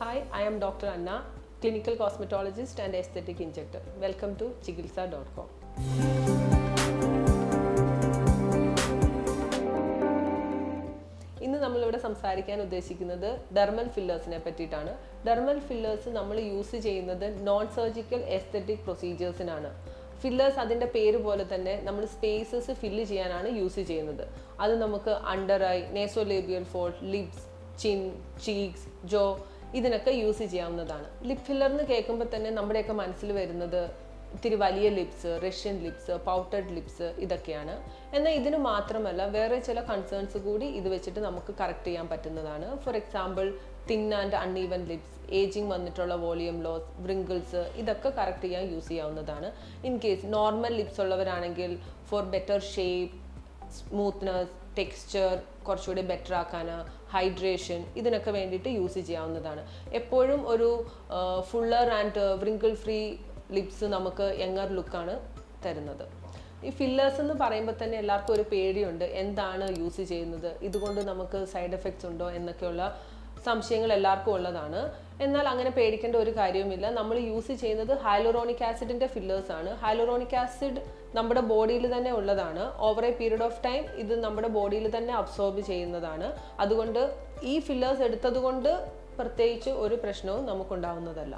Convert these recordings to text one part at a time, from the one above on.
Hi, doctor Anna clinical cosmetologist and aesthetic and welcome to Chikitsa dot com ഇന്ന് നമ്മളിവിടെ സംസാരിക്കാൻ ഉദ്ദേശിക്കുന്നത് dermal ഫില്ലേഴ്സിനെ പറ്റിയിട്ടാണ്. ഡെർമൽ ഫില്ലേഴ്സ് നമ്മൾ യൂസ് ചെയ്യുന്നത് നോൺ സർജിക്കൽ എസ്തെറ്റിക് പ്രൊസീജിയേഴ്സിനാണ് ഫില്ലേഴ്സ് അതിന്റെ പേര് പോലെ തന്നെ നമ്മൾ സ്പേസസ് ഫില്ല് ചെയ്യാനാണ് യൂസ് ചെയ്യുന്നത്. അത് നമുക്ക് under eye nasolabial fold lips chin cheeks jaw ഇതിനൊക്കെ യൂസ് ചെയ്യാവുന്നതാണ്. ലിപ് ഫില്ലർ എന്ന് കേൾക്കുമ്പോൾ തന്നെ നമ്മുടെയൊക്കെ മനസ്സിൽ വരുന്നത് ഇത്തിരി വലിയ lips Russian lips pouted lips ഇതൊക്കെയാണ്. എന്നാൽ ഇതിന് മാത്രമല്ല വേറെ ചില കൺസേൺസ് കൂടി ഇത് വെച്ചിട്ട് നമുക്ക് കറക്റ്റ് ചെയ്യാൻ പറ്റുന്നതാണ്. For example thin and uneven lips ageing വന്നിട്ടുള്ള വോളിയം ലോസ് വ്രിങ്കിൾസ് ഇതൊക്കെ കറക്റ്റ് ചെയ്യാൻ യൂസ് ചെയ്യാവുന്നതാണ്. ഇൻ കേസ് നോർമൽ ലിപ്സ് ഉള്ളവരാണെങ്കിൽ for better shape smoothness texture കുറച്ചുകൂടി ബെറ്റർ ആക്കാൻ ഹൈഡ്രേഷൻ ഇതിനൊക്കെ വേണ്ടിയിട്ട് യൂസ് ചെയ്യാവുന്നതാണ്. എപ്പോഴും ഒരു fuller and wrinkle free lips നമുക്ക് യങ്ങർ ലുക്കാണ് തരുന്നത്. ഈ ഫില്ലേഴ്സ് എന്ന് പറയുമ്പോൾ തന്നെ എല്ലാവർക്കും ഒരു പേടിയുണ്ട്. എന്താണ് യൂസ് ചെയ്യുന്നത്? ഇതുകൊണ്ട് നമുക്ക് സൈഡ് എഫക്ട്സ് ഉണ്ടോ എന്നൊക്കെയുള്ള സംശയങ്ങൾ എല്ലാവർക്കും ഉള്ളതാണ്. എന്നാൽ അങ്ങനെ പേടിക്കേണ്ട ഒരു കാര്യവുമില്ല. നമ്മൾ യൂസ് ചെയ്യുന്നത് ഹൈലോറോണിക് ആസിഡിന്റെ ഫില്ലേഴ്സ് ആണ്. ഹൈലോറോണിക് ആസിഡ് നമ്മുടെ ബോഡിയിൽ തന്നെ ഉള്ളതാണ്. Over a period of time ഇത് നമ്മുടെ ബോഡിയിൽ തന്നെ അബ്സോർബ് ചെയ്യുന്നതാണ്. അതുകൊണ്ട് ഈ ഫില്ലേഴ്സ് എടുത്തതുകൊണ്ട് പ്രത്യേകിച്ച് ഒരു പ്രശ്നവും നമുക്കുണ്ടാവുന്നതല്ല.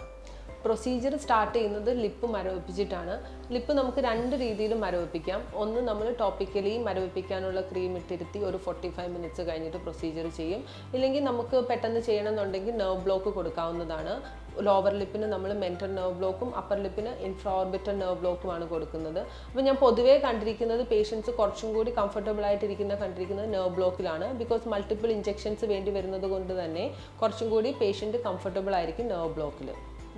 പ്രൊസീജിയർ സ്റ്റാർട്ട് ചെയ്യുന്നത് ലിപ്പ് മരവിപ്പിച്ചിട്ടാണ്. ലിപ്പ് നമുക്ക് രണ്ട് രീതിയിലും മരവിപ്പിക്കാം. ഒന്ന് നമ്മൾ ടോപ്പിക്കലി മരവിപ്പിക്കാനുള്ള ക്രീം ഇട്ടിരുത്തി ഒരു ഫോർട്ടി ഫൈവ് മിനിറ്റ്സ് കഴിഞ്ഞിട്ട് പ്രൊസീജിയർ ചെയ്യും. ഇല്ലെങ്കിൽ നമുക്ക് പെട്ടെന്ന് ചെയ്യണമെന്നുണ്ടെങ്കിൽ നെർവ് ബ്ലോക്ക് കൊടുക്കാവുന്നതാണ്. ലോവർ ലിപ്പിന് നമ്മൾ മെന്റൽ നെർവ് ബ്ലോക്കും അപ്പർ ലിപ്പിന് ഇൻഫ്രോർബിറ്റൽ നെർവ് ബ്ലോക്കുമാണ് കൊടുക്കുന്നത്. അപ്പോൾ ഞാൻ പൊതുവേ കണ്ടിരിക്കുന്നത് പേഷ്യൻസ് കുറച്ചും കൂടി കംഫർട്ടബിൾ ആയിട്ടിരിക്കുന്ന കണ്ടിരിക്കുന്നത് നെർവ് ബ്ലോക്കിലാണ് ബിക്കോസ് മൾട്ടിപ്പിൾ ഇഞ്ചെക്ഷൻസ് വേണ്ടി വരുന്നത് കൊണ്ട് തന്നെ കുറച്ചും കൂടി പേഷ്യന്റ് കംഫർട്ടബിൾ ആയിരിക്കും നെർവ് ബ്ലോക്കിൽ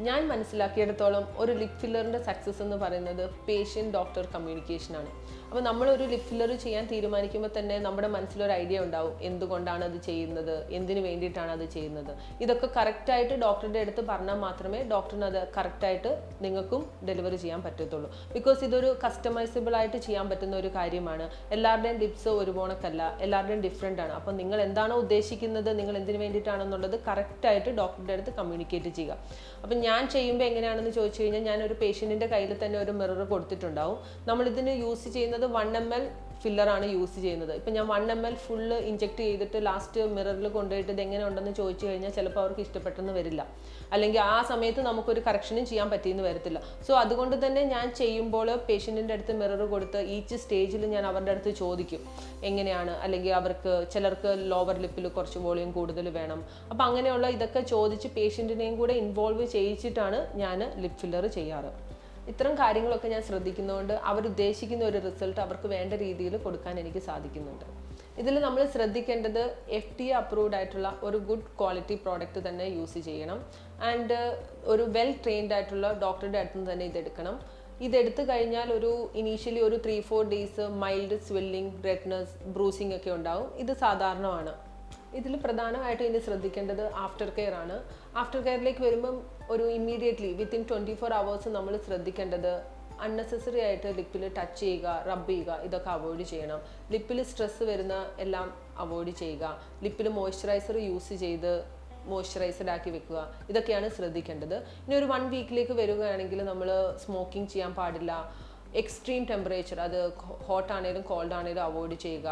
ഞാൻ മനസ്സിലാക്കിയിടത്തോളം ഒരു ലിപ് ഫില്ലറിന്റെ സക്സസ് എന്ന് പറയുന്നത് പേഷ്യന്റ് ഡോക്ടർ കമ്മ്യൂണിക്കേഷനാണ് അപ്പോൾ നമ്മൾ ഒരു ലിപ് ഫില്ലർ ചെയ്യാൻ തീരുമാനിക്കുമ്പോൾ തന്നെ നമ്മുടെ മനസ്സിലൊരു ഐഡിയ ഉണ്ടാവും. എന്തുകൊണ്ടാണ് അത് ചെയ്യുന്നത്? എന്തിനു വേണ്ടിയിട്ടാണ് അത് ചെയ്യുന്നത്? ഇതൊക്കെ കറക്റ്റായിട്ട് ഡോക്ടറുടെ അടുത്ത് പറഞ്ഞാൽ മാത്രമേ ഡോക്ടറിന് അത് കറക്റ്റായിട്ട് നിങ്ങൾക്കും ഡെലിവറി ചെയ്യാൻ പറ്റത്തുള്ളൂ. ബിക്കോസ് ഇതൊരു കസ്റ്റമൈസബിൾ ആയിട്ട് ചെയ്യാൻ പറ്റുന്ന ഒരു കാര്യമാണ്. എല്ലാവരുടെയും ലിപ്സ് ഒരുപോണക്കല്ല. എല്ലാവരുടെയും ഡിഫറെന്റ് ആണ്. അപ്പോൾ നിങ്ങൾ എന്താണോ ഉദ്ദേശിക്കുന്നത്? നിങ്ങൾ എന്തിനു വേണ്ടിയിട്ടാണെന്നുള്ളത് കറക്റ്റായിട്ട് ഡോക്ടറുടെ അടുത്ത് കമ്മ്യൂണിക്കേറ്റ് ചെയ്യുക. അപ്പം ഞാൻ ചെയ്യുമ്പോൾ എങ്ങനെയാണെന്ന് ചോദിച്ചു കഴിഞ്ഞാൽ ഞാൻ ഒരു പേഷ്യന്റിന്റെ കയ്യിൽ തന്നെ ഒരു മിറർ കൊടുത്തിട്ടുണ്ടാവും. നമ്മളിതിന് യൂസ് ചെയ്യുന്നത് വൺ എം എൽ ഫില്ലറാണ് യൂസ് ചെയ്യുന്നത്. ഇപ്പം ഞാൻ one M L full inject ചെയ്തിട്ട് ലാസ്റ്റ് മിററിൽ കൊണ്ടുപോയിട്ട് ഇത് എങ്ങനെ ഉണ്ടെന്ന് ചോദിച്ചു കഴിഞ്ഞാൽ ചിലപ്പോൾ അവർക്ക് ഇഷ്ടപ്പെട്ടെന്ന് വരില്ല. അല്ലെങ്കിൽ ആ സമയത്ത് നമുക്കൊരു കറക്ഷനും ചെയ്യാൻ പറ്റിയെന്ന് വരത്തില്ല. സോ അതുകൊണ്ട് തന്നെ ഞാൻ ചെയ്യുമ്പോൾ പേഷ്യന്റിന്റെ അടുത്ത് മിറർ കൊടുത്ത് ഈച്ച് സ്റ്റേജിൽ ഞാൻ അവരുടെ അടുത്ത് ചോദിക്കും. എങ്ങനെയാണ്? അല്ലെങ്കിൽ അവർക്ക് ചിലർക്ക് ലോവർ ലിപ്പിൽ കുറച്ച് വോളിയം കൂടുതൽ വേണം. അപ്പം അങ്ങനെയുള്ള ഇതൊക്കെ ചോദിച്ച് പേഷ്യന്റിനെയും കൂടെ ഇൻവോൾവ് ചെയ്യിച്ചിട്ടാണ് ഞാൻ ലിപ് ഫില്ലർ ചെയ്യാറ്. ഇത്തരം കാര്യങ്ങളൊക്കെ ഞാൻ ശ്രദ്ധിക്കുന്നതുകൊണ്ട് അവരുദ്ദേശിക്കുന്ന ഒരു റിസൾട്ട് അവർക്ക് വേണ്ട രീതിയിൽ കൊടുക്കാൻ എനിക്ക് സാധിക്കുന്നുണ്ട്. ഇതിൽ നമ്മൾ ശ്രദ്ധിക്കേണ്ടത് എഫ് ടി അപ്രൂവ്ഡ് ആയിട്ടുള്ള ഒരു ഗുഡ് ക്വാളിറ്റി പ്രോഡക്റ്റ് തന്നെ യൂസ് ചെയ്യണം. ആൻഡ് ഒരു വെൽ ട്രെയിൻഡ് ആയിട്ടുള്ള ഡോക്ടറുടെ അടുത്ത് നിന്ന് തന്നെ ഇതെടുക്കണം. ഇതെടുത്തു കഴിഞ്ഞാൽ ഒരു ഇനീഷ്യലി ഒരു three four days mild swelling redness bruising ഒക്കെ ഉണ്ടാവും. ഇത് സാധാരണമാണ്. ഇതിൽ പ്രധാനമായിട്ടും ഇനി ശ്രദ്ധിക്കേണ്ടത് ആഫ്റ്റർ കെയർ ആണ്. ആഫ്റ്റർ കെയറിലേക്ക് വരുമ്പം ഒരു immediately within twenty four hours നമ്മൾ ശ്രദ്ധിക്കേണ്ടത് അൺനെസസറി ആയിട്ട് ലിപ്പിൽ ടച്ച് ചെയ്യുക റബ്ബ് ചെയ്യുക ഇതൊക്കെ അവോയ്ഡ് ചെയ്യണം. ലിപ്പിൽ സ്ട്രെസ് വരുന്ന എല്ലാം അവോയ്ഡ് ചെയ്യുക. ലിപ്പിൽ മോയ്സ്ചറൈസർ യൂസ് ചെയ്ത് മോയ്സ്ചറൈസ്ഡ് ആക്കി വെക്കുക. ഇതൊക്കെയാണ് ശ്രദ്ധിക്കേണ്ടത്. ഇനി ഒരു വൺ വീക്കിലേക്ക് വരികയാണെങ്കിൽ നമ്മൾ സ്മോക്കിംഗ് ചെയ്യാൻ പാടില്ല. എക്സ്ട്രീം ടെമ്പറേച്ചർ അത് ഹോട്ട് ആണെങ്കിലും കോൾഡ് ആണെങ്കിലും അവോയ്ഡ് ചെയ്യുക.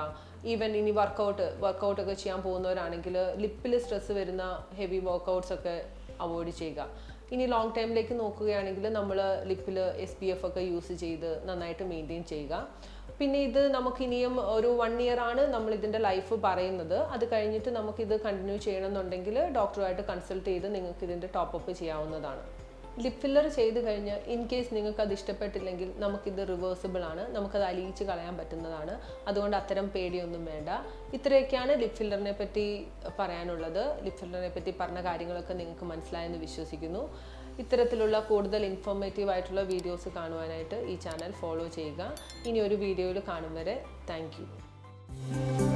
ഈവൻ ഇനി വർക്കൗട്ട് വർക്കൗട്ട് ഒക്കെ ചെയ്യാൻ പോകുന്നവരാണെങ്കിൽ ലിപ്പിൽ സ്ട്രെസ് വരുന്ന ഹെവി വർക്കൗട്ട്സ് ഒക്കെ അവോയ്ഡ് ചെയ്യുക. ഇനി ലോങ് ടൈമിലേക്ക് നോക്കുകയാണെങ്കിൽ നമ്മൾ ലിപ്പിൽ എസ് പി എഫ് ഒക്കെ യൂസ് ചെയ്ത് നന്നായിട്ട് മെയിന്റെയിൻ ചെയ്യുക. പിന്നെ ഇത് നമുക്ക് ഇനിയും ഒരു വൺ ഇയർ ആണ് നമ്മൾ ഇതിന്റെ ലൈഫ് പറയുന്നത്. അത് കഴിഞ്ഞിട്ട് നമുക്കിത് കണ്ടിന്യൂ ചെയ്യണമെന്നുണ്ടെങ്കിൽ ഡോക്ടറുമായിട്ട് കൺസൾട്ട് ചെയ്ത് നിങ്ങൾക്ക് ഇതിന്റെ ടോപ്പപ്പ് ചെയ്യാവുന്നതാണ്. ലിപ് ഫില്ലർ ചെയ്ത് കഴിഞ്ഞ് ഇൻ കേസ് നിങ്ങൾക്ക് അത് ഇഷ്ടപ്പെട്ടില്ലെങ്കിൽ നമുക്കിത് റിവേഴ്സിബിൾ ആണ്. നമുക്കത് അലിയിച്ച് കളയാൻ പറ്റുന്നതാണ്. അതുകൊണ്ട് അത്തരം പേടിയൊന്നും വേണ്ട. ഇത്രയൊക്കെയാണ് ലിപ് ഫില്ലറിനെ പറ്റി പറയാനുള്ളത്. ലിപ് ഫില്ലറിനെ പറ്റി പറഞ്ഞ കാര്യങ്ങളൊക്കെ നിങ്ങൾക്ക് മനസ്സിലായെന്ന് വിശ്വസിക്കുന്നു. ഇത്തരത്തിലുള്ള കൂടുതൽ ഇൻഫോർമേറ്റീവ് ആയിട്ടുള്ള വീഡിയോസ് കാണുവാനായിട്ട് ഈ ചാനൽ ഫോളോ ചെയ്യുക. ഇനി ഒരു വീഡിയോയിൽ കാണും വരെ. താങ്ക്